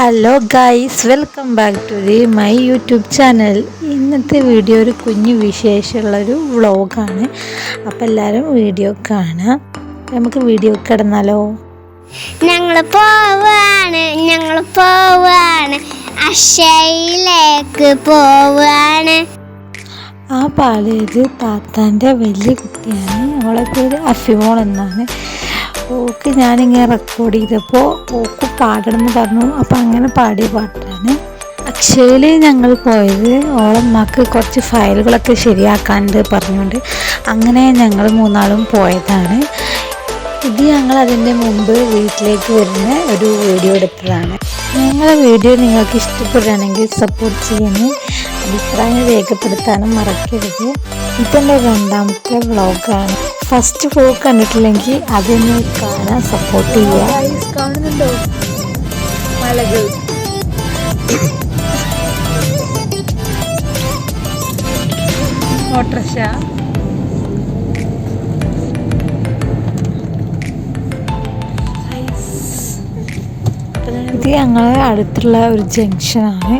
Hello guys welcome back to the my YouTube channel ഇന്നത്തെ video ഒരു കുഞ്ഞു വിശേഷമുള്ളൊരു വ്ളോഗാണ് അപ്പോൾ എല്ലാവരും വീഡിയോ കാണാം നമുക്ക് വീഡിയോ കിടന്നാലോ? ഞങ്ങൾ പോവാണ്. ഞങ്ങൾ പോവാണ്. അക്ഷയിലേക്ക് പോവാണ്. ആ പാലേജ് താത്താന്റെ വലിയ കുട്ടിയാണ്. അവളെ പേര് അഫിമോൾ എന്നാണ്. ഓക്ക് ഞാനിങ്ങനെ റെക്കോർഡ് ചെയ്തപ്പോൾ ഓക്ക് പാടണമെന്ന് പറഞ്ഞു. അപ്പോൾ അങ്ങനെ പാടിയ പാട്ടാണ്. അക്ഷയയിൽ ഞങ്ങൾ പോയത്. ഓളമ്മക്ക് കുറച്ച് ഫയലുകളൊക്കെ ശരിയാക്കാനുണ്ട് പറഞ്ഞുകൊണ്ട് അങ്ങനെ ഞങ്ങൾ മൂന്നാളും പോയതാണ്. ഇത് ഞങ്ങൾ അതിന്റെ മുമ്പ് വീട്ടിലേക്ക് വരുന്ന ഒരു വീഡിയോ എടുത്തതാണ്. ഞങ്ങളെ വീഡിയോ നിങ്ങൾക്ക് ഇഷ്ടപ്പെടുകയാണെങ്കിൽ സപ്പോർട്ട് ചെയ്യാനും അഭിപ്രായം രേഖപ്പെടുത്താനും മറക്കരുത്. ഇതെന്റെ രണ്ടാമത്തെ വ്ളോഗാണ് ഫസ്റ്റ് വ്ളോഗ് കണ്ടിട്ടില്ലെങ്കിൽ അതൊന്ന് കാണാൻ സപ്പോർട്ട് ചെയ്യുക കാണുന്നുണ്ടോ? മലകൾ. ഓട്ടർഷ ഇത് ഞങ്ങളെ അടുത്തുള്ള ഒരു ജംഗ്ഷനാണ്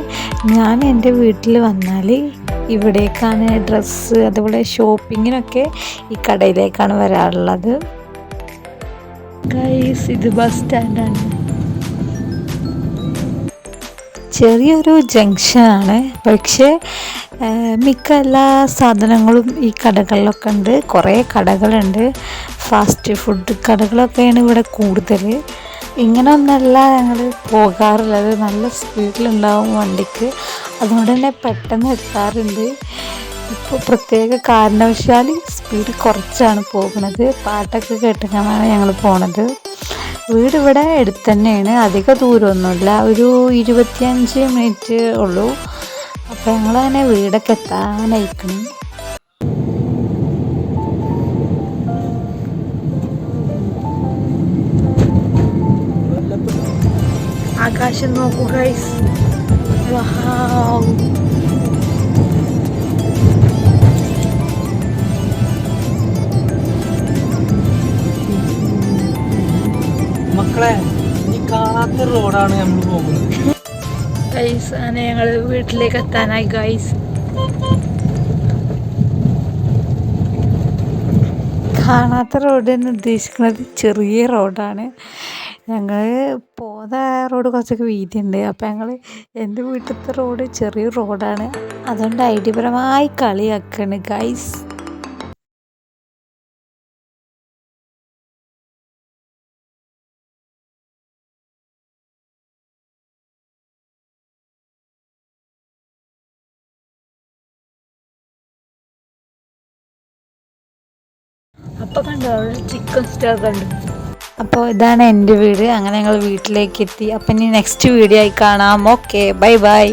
ഞാൻ എന്റെ വീട്ടിൽ വന്നാൽ ഇവിടേക്കാണ് ഡ്രസ്സ് അതുപോലെ ഷോപ്പിങ്ങിനൊക്കെ ഈ കടയിലേക്കാണ് വരാറുള്ളത്. ഗൈസ് ഇത് ബസ് സ്റ്റാൻഡാണ് ചെറിയൊരു ജംഗ്ഷനാണ് പക്ഷേ മിക്ക എല്ലാ സാധനങ്ങളും ഈ കടകളിലൊക്കെ ഉണ്ട്. കുറേ കടകളുണ്ട്. ഫാസ്റ്റ് ഫുഡ് കടകളൊക്കെയാണ് ഇവിടെ കൂടുതൽ ഇങ്ങനെ ഒന്നല്ല ഞങ്ങൾ പോകാറുള്ളത് നല്ല സ്പീഡിലുണ്ടാവും വണ്ടിക്ക്. അതുകൊണ്ട് തന്നെ പെട്ടെന്ന് എത്താറുണ്ട്. ഇപ്പോൾ പ്രത്യേക കാരണവശാൽ സ്പീഡ് കുറച്ചാണ് പോകുന്നത്. പാട്ടൊക്കെ കേട്ടിട്ടാണ് ഞങ്ങൾ പോണത്. വീട് ഇവിടെ അടുത്ത് തന്നെയാണ് അധിക ദൂരമൊന്നുമില്ല. ഒരു ഇരുപത്തിയഞ്ച് മിനിറ്റ് ഉള്ളൂ. അപ്പോൾ ഞങ്ങളങ്ങനെ വീടൊക്കെ എത്താനായിക്കണം. ആകാശം നോക്കൂ ഗൈസ് മക്കളെ ഈ കാണാത്ത റോഡാണ് നമ്മൾ പോകുന്നത്. ഗൈസ് അങ്ങനെ ഞങ്ങൾ വീട്ടിലേക്ക് എത്താനായി ഗൈസ് കാണാത്ത റോഡ് എന്ന് ഉദ്ദേശിക്കുന്നത് ചെറിയ റോഡാണ് ഞങ്ങൾ പോകുന്ന റോഡ് കുറച്ചൊക്കെ വീതിയുണ്ട്. അപ്പം ഞങ്ങൾ എന്റെ വീട്ടിലത്തെ റോഡ് ചെറിയ റോഡാണ്. അതുകൊണ്ട് ഐഡിയപരമായി കളിയാക്കാണ് ഗൈസ് അപ്പൊ കണ്ടോ ചിക്കൻ സ്റ്റാർ കണ്ടു. അപ്പോൾ ഇതാണ് എന്റെ വീട്. അങ്ങനെ ഞങ്ങൾ വീട്ടിലേക്ക് എത്തി. അപ്പം ഇനി നെക്സ്റ്റ് വീഡിയോ ആയി കാണാം. Okay bye bye